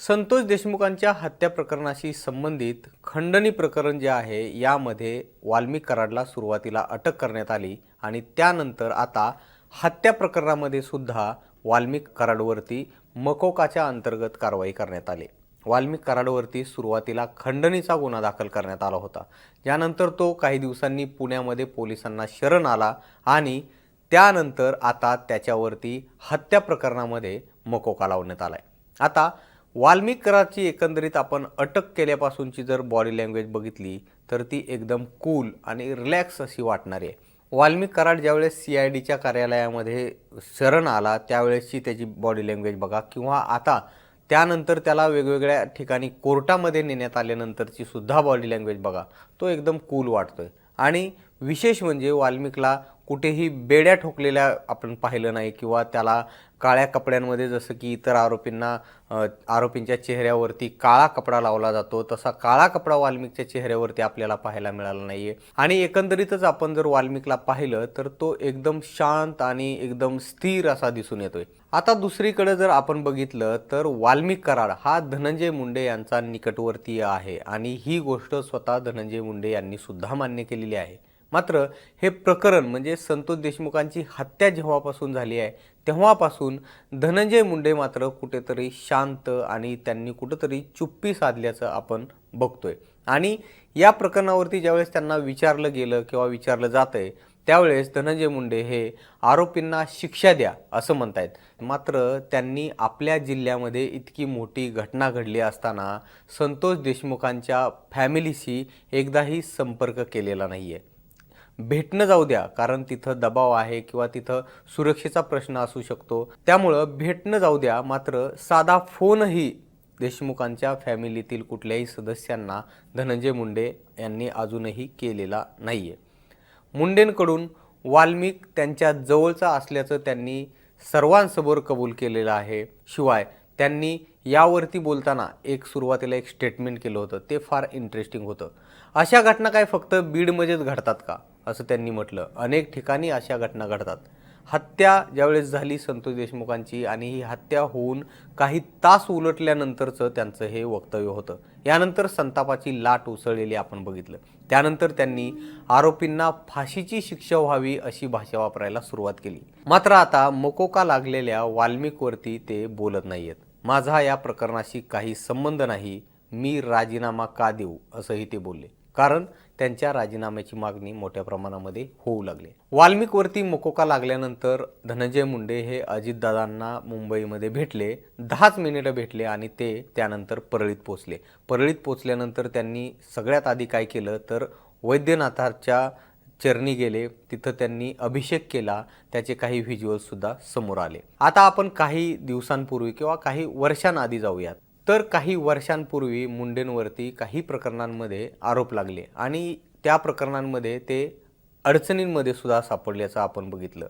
संतोष देशमुखांच्या हत्या प्रकरणाशी संबंधित खंडणी प्रकरण जे आहे यामध्ये वाल्मिक कराडला सुरुवातीला अटक करण्यात आली आणि त्यानंतर आता हत्या प्रकरणामध्ये सुद्धा वाल्मिक कराडवरती मकोकाच्या अंतर्गत कारवाई करण्यात आली. वाल्मिक कराडवरती सुरुवातीला खंडणीचा गुन्हा दाखल करण्यात आला होता. त्यानंतर तो काही दिवसांनी पुण्यामध्ये पोलिसांना शरण आला आणि त्यानंतर आता त्याच्यावरती हत्या प्रकरणामध्ये मकोका लावण्यात आला आहे आता वाल्मिक कराडची एकंदरीत आपण अटक केल्यापासूनची जर बॉडी लँग्वेज बघितली तर ती एकदम कूल आणि रिलॅक्स अशी वाटणारी आहे. वाल्मिक कराड ज्यावेळेस सी आय डीच्या कार्यालयामध्ये शरण आला त्यावेळेसची त्याची बॉडी लँग्वेज बघा. किंवा आता त्यानंतर त्याला वेगवेगळ्या ठिकाणी कोर्टामध्ये नेण्यात आल्यानंतरची सुद्धा बॉडी लँग्वेज बघा. तो एकदम कूल वाटतोय. आणि विशेष म्हणजे वाल्मिकला कुठेही बेड्या ठोकलेल्या आपण पाहिलं नाही किंवा त्याला काळ्या कपड्यांमध्ये जसं की इतर आरोपींना आरोपींच्या चेहऱ्यावरती काळा कपडा लावला जातो तसा काळा कपडा वाल्मिकच्या चेहऱ्यावरती आपल्याला पाहायला मिळाला नाही आहे आणि एकंदरीतच आपण जर वाल्मिकला पाहिलं तर तो एकदम शांत आणि एकदम स्थिर असा दिसून येतोय. आता दुसरीकडे जर आपण बघितलं तर वाल्मिक कराड हा धनंजय मुंडे यांचा निकटवर्तीय आहे. आणि ही गोष्ट स्वतः धनंजय मुंडे यांनी सुद्धा मान्य केलेली आहे. मात्र हे प्रकरण म्हणजे संतोष देशमुखांची हत्या जेव्हापासून झाली आहे तेव्हापासून धनंजय मुंडे मात्र कुठेतरी शांत आणि त्यांनी कुठेतरी चुप्पी साधल्याचं आपण बघतोय. आणि या प्रकरणावरती ज्यावेळेस त्यांना विचारलं गेलं किंवा विचारलं जातंय त्यावेळेस धनंजय मुंडे हे आरोपींना शिक्षा द्या असं म्हणतायत. मात्र त्यांनी आपल्या जिल्ह्यामध्ये इतकी मोठी घटना घडली असताना संतोष देशमुखांच्या फॅमिलीशी एकदाही संपर्क केलेला नाही आहे भेटणं जाऊ द्या कारण तिथं दबाव आहे किंवा तिथं सुरक्षेचा प्रश्न असू शकतो. त्यामुळं भेटणं जाऊ द्या मात्र साधा फोनही देशमुखांच्या फॅमिलीतील कुठल्याही सदस्यांना धनंजय मुंडे यांनी अजूनही केलेला नाही आहे मुंडेंकडून वाल्मिक त्यांच्या जवळचा असल्याचं त्यांनी सर्वांसमोर कबूल केलेलं आहे. शिवाय त्यांनी यावरती बोलताना एक सुरुवातीला एक स्टेटमेंट केलं होतं. ते फार इंटरेस्टिंग होतं. अशा घटना काय फक्त बीडमध्येच घडतात का? असं त्यांनी म्हटलं. अनेक ठिकाणी अशा घटना घडतात. हत्या ज्यावेळेस झाली संतोष देशमुखांची आणि ही हत्या होऊन काही तास उलटल्यानंतरचं त्यांचं हे वक्तव्य होतं. यानंतर संतापाची लाट उसळलेली आपण बघितलं. त्यानंतर त्यांनी आरोपींना फाशीची शिक्षा व्हावी अशी भाषा वापरायला सुरुवात केली. मात्र आता मकोका लागलेल्या वाल्मिकवरती ते बोलत नाहीयेत. माझा या प्रकरणाशी काही संबंध नाही. मी राजीनामा का देऊ? असंही ते बोलले. कारण त्यांच्या राजीनाम्याची मागणी मोठ्या प्रमाणामध्ये होऊ लागली. वाल्मिकवरती मोकोका लागल्यानंतर धनंजय मुंडे हे अजितदादांना मुंबईमध्ये भेटले दहाच मिनिटं भेटले आणि ते त्यानंतर परळीत पोचले परळीत पोचल्यानंतर त्यांनी सगळ्यात आधी काय केलं तर वैद्यनाथाच्या चरणी गेले तिथं त्यांनी अभिषेक केला त्याचे काही व्हिज्युअल्ससुद्धा समोर आले. आता आपण काही दिवसांपूर्वी किंवा काही वर्षांआधी जाऊयात. तर काही वर्षांपूर्वी मुंडेंवरती काही प्रकरणांमध्ये आरोप लागले आणि त्या प्रकरणांमध्ये ते अडचणींमध्ये सुद्धा सापडल्याचं आपण बघितलं.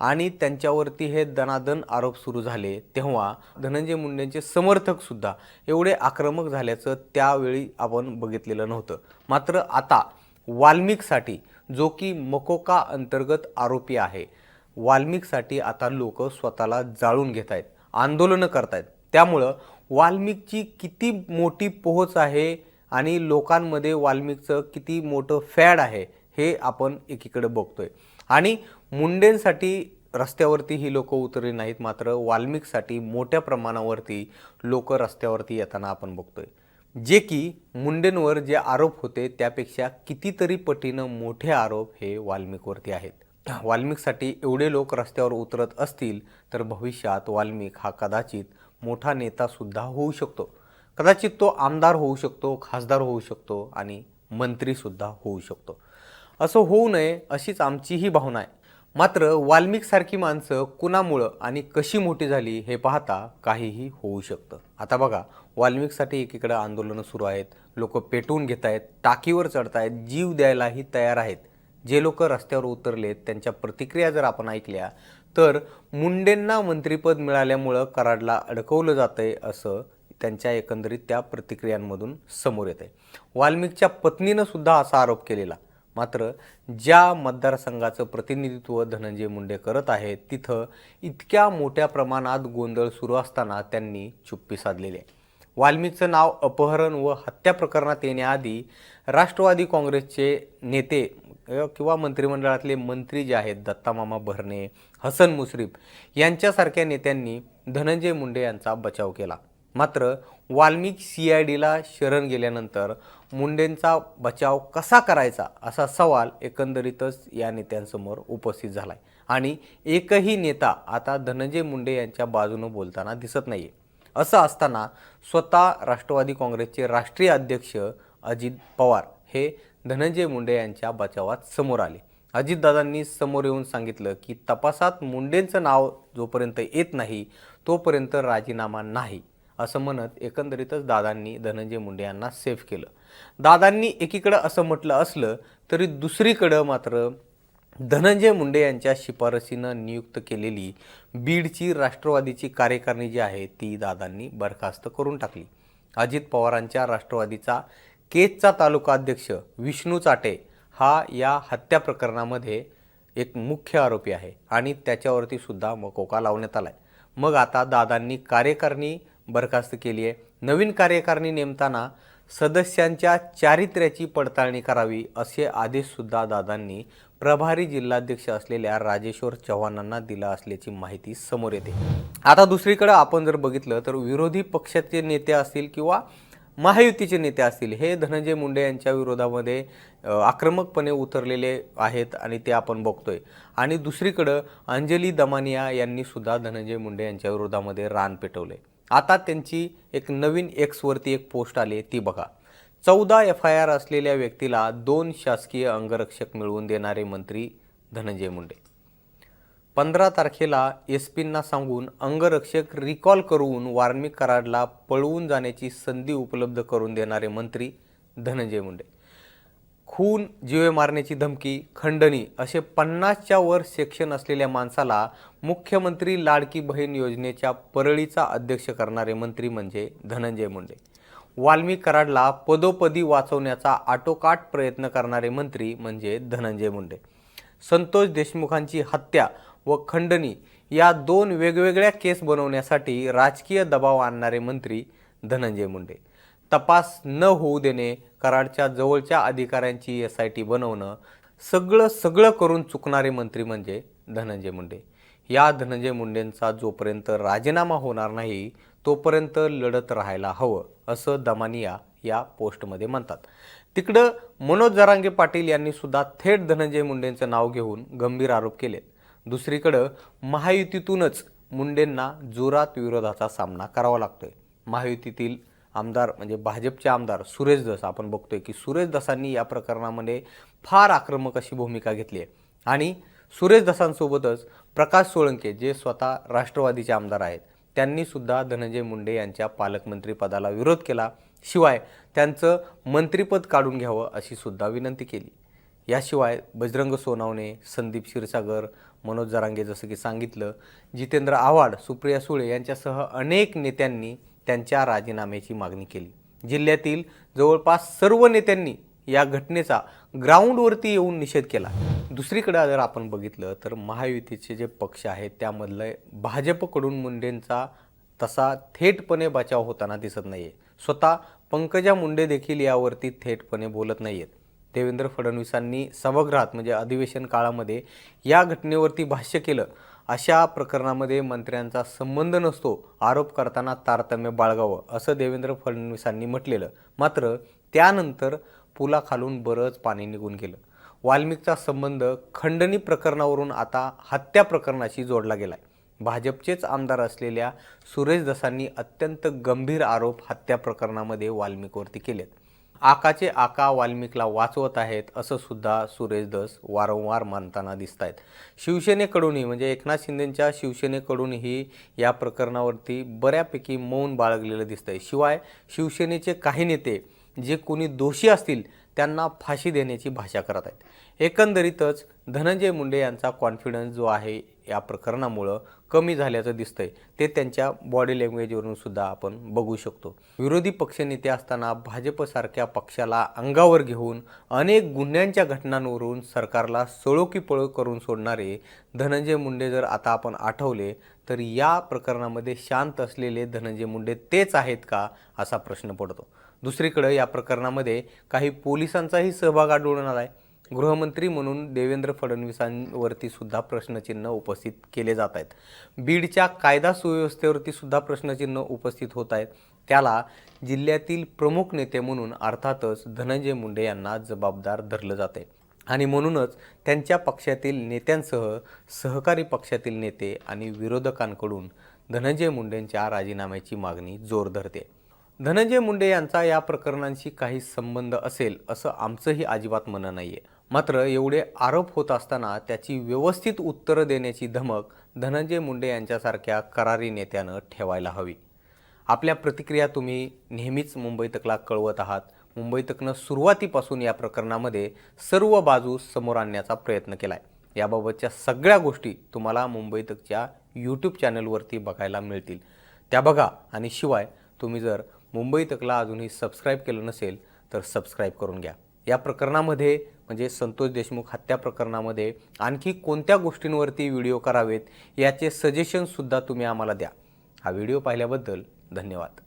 आणि त्यांच्यावरती हे दनादन आरोप सुरू झाले तेव्हा धनंजय मुंडेंचे समर्थकसुद्धा एवढे आक्रमक झाल्याचं त्यावेळी आपण बघितलेलं नव्हतं. मात्र आता वाल्मिकसाठी जो की मकोका अंतर्गत आरोपी आहे वाल्मिकसाठी आता लोक स्वतःला जाळून घेत आहेत आंदोलनं करतायत. त्यामुळं वाल्मिकची किती मोठी पोहोच आहे आणि लोकांमध्ये वाल्मिकचं किती मोठं फॅड आहे हे आपण एकीकडे बघतोय. आणि मुंडेंसाठी रस्त्यावरती ही लोक उतरली नाहीत मात्र वाल्मिकसाठी मोठ्या प्रमाणावरती लोक रस्त्यावरती येताना आपण बघतोय. जे की मुंडेंवर जे आरोप होते त्यापेक्षा कितीतरी पटीनं मोठे आरोप हे वाल्मिकवरती आहेत. वाल्मिकसाठी एवढे लोक रस्त्यावर उतरत असतील तर भविष्यात वाल्मिक हा कदाचित मोठा नेतासुद्धा होऊ शकतो. कदाचित तो आमदार होऊ शकतो खासदार होऊ शकतो आणि मंत्रीसुद्धा होऊ शकतो. असं होऊ नये अशीच आमची ही भावना आहे. मात्र वाल्मिकसारखी माणसं कुणामुळं आणि कशी मोठी झाली हे पाहता काहीही होऊ शकतं. आता बघा वाल्मिकसाठी एकीकडे आंदोलनं सुरू आहेत लोक पेटवून घेत आहेत टाकीवर चढत आहेत जीव द्यायलाही तयार आहेत. जे लोक रस्त्यावर उतरलेत त्यांच्या प्रतिक्रिया जर आपण ऐकल्या तर मुंडेंना मंत्रिपद मिळाल्यामुळं कराडला अडकवलं जातंय असं त्यांच्या एकंदरीत त्या प्रतिक्रियांमधून समोर येत आहे वाल्मिकच्या पत्नीनं सुद्धा असा आरोप केलेला. मात्र ज्या मतदारसंघाचं प्रतिनिधित्व धनंजय मुंडे करत आहेत तिथं इतक्या मोठ्या प्रमाणात गोंधळ सुरू असताना त्यांनी चुप्पी साधलेली आहे. वाल्मिकचं नाव अपहरण व हत्या प्रकरणात येण्याआधी राष्ट्रवादी काँग्रेसचे नेते किंवा मंत्रिमंडळातले मंत्री जे आहेत दत्तामामा भरणे हसन मुश्रीफ यांच्यासारख्या नेत्यांनी धनंजय मुंडे यांचा बचाव केला. मात्र वाल्मिक सी आय डीला शरण गेल्यानंतर मुंडेंचा बचाव कसा करायचा असा सवाल एकंदरीतच या नेत्यांसमोर उपस्थित झाला आहे आणि एकही नेता आता धनंजय मुंडे यांच्या बाजूनं बोलताना दिसत नाही आहे असं असताना स्वतः राष्ट्रवादी काँग्रेसचे राष्ट्रीय अध्यक्ष अजित पवार हे धनंजय मुंडे यांच्या बचावात समोर आले. अजितदादांनी समोर येऊन सांगितलं की तपासात मुंडेंचं नाव जोपर्यंत येत नाही तोपर्यंत राजीनामा नाही असं म्हणत एकंदरीतच दादांनी धनंजय मुंडे यांना सेफ केलं. दादांनी एकीकडं असं म्हटलं असलं तरी दुसरीकडं मात्र धनंजय मुंडे यांच्या शिफारसीनं नियुक्त केलेली बीडची राष्ट्रवादीची कार्यकारिणी जी आहे ती दादांनी बरखास्त करून टाकली. अजित पवारांच्या राष्ट्रवादीचा केजचा तालुका अध्यक्ष विष्णू चाटे हा या हत्या प्रकरणामध्ये एक मुख्य आरोपी आहे आणि त्याच्यावरती सुद्धा मकोका लावण्यात आला आहे मग आता दादांनी कार्यकारिणी बरखास्त केली आहे. नवीन कार्यकारिणी नेमताना सदस्यांच्या चारित्र्याची पडताळणी करावी असे आदेशसुद्धा दादांनी प्रभारी जिल्हाध्यक्ष असलेल्या राजेश्वर चव्हाणांना दिला असल्याची माहिती समोर येते. आता दुसरीकडं आपण जर बघितलं तर विरोधी पक्षाचे नेते असतील किंवा महायुतीचे नेते असतील हे धनंजय मुंडे यांच्या विरोधामध्ये आक्रमकपणे उतरलेले आहेत आणि ते आपण बघतोय. आणि दुसरीकडं अंजली दमानिया यांनीसुद्धा धनंजय मुंडे यांच्या विरोधामध्ये रान पेटवले. आता त्यांची एक नवीन एक्सवरती एक पोस्ट आली ती बघा. चौदा एफ आय आर असलेल्या व्यक्तीला दोन शासकीय अंगरक्षक मिळवून देणारे मंत्री धनंजय मुंडे. पंधरा तारखेला एस पींना सांगून अंगरक्षक रिकॉल करून वार्मिक कराडला पळवून जाण्याची संधी उपलब्ध करून देणारे मंत्री धनंजय मुंडे. खून जीवे मारण्याची धमकी खंडणी असे पन्नासच्या वर सेक्शन असलेल्या माणसाला मुख्यमंत्री लाडकी बहीण योजनेच्या परळीचा अध्यक्ष करणारे मंत्री म्हणजे धनंजय मुंडे. वाल्मी कराडला पदोपदी वाचवण्याचा आटोकाट प्रयत्न करणारे मंत्री म्हणजे धनंजय मुंडे. संतोष देशमुखांची हत्या व खंडणी या दोन वेगवेगळ्या केस बनवण्यासाठी राजकीय दबाव आणणारे मंत्री धनंजय मुंडे. तपास न होऊ देणे कराडच्या जवळच्या अधिकाऱ्यांची एस आय टी बनवणं सगळं सगळं करून चुकणारे मंत्री म्हणजे धनंजय मुंडे. या धनंजय मुंडेंचा जोपर्यंत राजीनामा होणार नाही तोपर्यंत लढत राहायला हवं असं दमानिया या पोस्टमध्ये म्हणतात. तिकडं मनोज जरांगे पाटील यांनी सुद्धा थेट धनंजय मुंडेंचं नाव घेऊन गंभीर आरोप केलेत. दुसरीकडं महायुतीतूनच मुंडेंना जोरात विरोधाचा सामना करावा लागतोय. महायुतीतील आमदार म्हणजे भाजपचे आमदार सुरेश दस आपण बघतोय की सुरेश दसांनी या प्रकरणामध्ये फार आक्रमक अशी भूमिका घेतली आहे. आणि सुरेश दसांसोबतच प्रकाश सोळंके जे स्वतः राष्ट्रवादीचे आमदार आहेत त्यांनी सुद्धा धनंजय मुंडे यांच्या पालकमंत्री पदाला विरोध केला. शिवाय त्यांचं मंत्रिपद काढून घ्यावं अशी सुद्धा विनंती केली. याशिवाय बजरंग सोनावणे संदीप क्षीरसागर मनोज जरांगे जसं की सांगितलं जितेंद्र आव्हाड सुप्रिया सुळे यांच्यासह अनेक नेत्यांनी त्यांच्या राजीनाम्याची मागणी केली. जिल्ह्यातील जवळपास सर्व नेत्यांनी या घटनेचा ग्राउंडवरती येऊन निषेध केला. दुसरीकडे जर आपण बघितलं तर महायुतीचे जे पक्ष आहेत त्यामधलं भाजपकडून मुंडेंचा तसा थेटपणे बचाव होताना दिसत नाही आहे स्वतः पंकजा मुंडे देखील यावरती थेटपणे बोलत नाही आहेत देवेंद्र फडणवीसांनी सभागृहात म्हणजे अधिवेशन काळामध्ये या घटनेवरती भाष्य केलं. अशा प्रकरणामध्ये मंत्र्यांचा संबंध नसतो आरोप करताना तारतम्य बाळगावं असं देवेंद्र फडणवीसांनी म्हटलेलं. मात्र त्यानंतर पुलाखालून बरंच पाणी निघून गेलं. वाल्मिकचा संबंध खंडणी प्रकरणावरून आता हत्या प्रकरणाशी जोडला गेलाय. भाजपचेच आमदार असलेल्या सुरेश दसांनी अत्यंत गंभीर आरोप हत्या प्रकरणामध्ये वाल्मिकवरती केलेत. आकाचे आका वाल्मिकला वाचवत आहेत असं सुद्धा सुरेश दस वारंवार मानताना दिसत आहेत शिवसेनेकडूनही म्हणजे एकनाथ शिंदेंच्या शिवसेनेकडूनही या प्रकरणावरती बऱ्यापैकी मौन बाळगलेलं दिसतंय. शिवाय शिवसेनेचे काही नेते जे कोणी दोषी असतील त्यांना फाशी देण्याची भाषा करत आहेत. एकंदरीतच धनंजय मुंडे यांचा कॉन्फिडन्स जो आहे या प्रकरणामुळं कमी झाल्याचं दिसतंय. ते त्यांच्या बॉडी लँग्वेजवरून सुद्धा आपण बघू शकतो. विरोधी पक्षनेते असताना भाजपसारख्या पक्षाला अंगावर घेऊन अनेक गुन्ह्यांच्या घटनांवरून सरकारला सळोकी पळो करून सोडणारे धनंजय मुंडे जर आता आपण आठवले तर या प्रकरणामध्ये शांत असलेले धनंजय मुंडे तेच आहेत का असा प्रश्न पडतो. दुसरीकडं या प्रकरणामध्ये काही पोलिसांचाही सहभाग आढळून आला आहे गृहमंत्री म्हणून देवेंद्र फडणवीसांवरती सुद्धा प्रश्नचिन्ह उपस्थित केले जात आहेत. बीडच्या कायदा सुव्यवस्थेवरती सुद्धा प्रश्नचिन्ह उपस्थित होत आहेत. त्याला जिल्ह्यातील प्रमुख नेते म्हणून अर्थातच धनंजय मुंडे यांना जबाबदार धरलं जाते आणि म्हणूनच त्यांच्या पक्षातील नेत्यांसह सहकारी पक्षातील नेते आणि विरोधकांकडून धनंजय मुंडेंच्या राजीनाम्याची मागणी जोर धरते. धनंजय मुंडे यांचा या प्रकरणांशी काही संबंध असेल असं आमचंही अजिबात म्हणणं नाही आहे मात्र एवढे आरोप होत असताना त्याची व्यवस्थित उत्तरं देण्याची धमक धनंजय मुंडे यांच्यासारख्या करारी नेत्यानं ठेवायला हवी. आपल्या प्रतिक्रिया तुम्ही नेहमीच मुंबई तकला कळवत आहात. मुंबई तकनं सुरुवातीपासून या प्रकरणामध्ये सर्व बाजू समोर आणण्याचा प्रयत्न केला आहे याबाबतच्या सगळ्या गोष्टी तुम्हाला मुंबई तकच्या यूट्यूब चॅनलवरती बघायला मिळतील. त्या बघा आणि शिवाय तुम्ही जर मुंबई तकला अजूनही सबस्क्राईब केलं नसेल तर सबस्क्राईब करून घ्या. या प्रकरणामध्ये म्हणजे संतोष देशमुख हत्या प्रकरणामध्ये आणखी कोणत्या गोष्टींवरती व्हिडिओ करावेत याचे सजेशनसुद्धा तुम्ही आम्हाला द्या. हा व्हिडिओ पाहिल्याबद्दल धन्यवाद.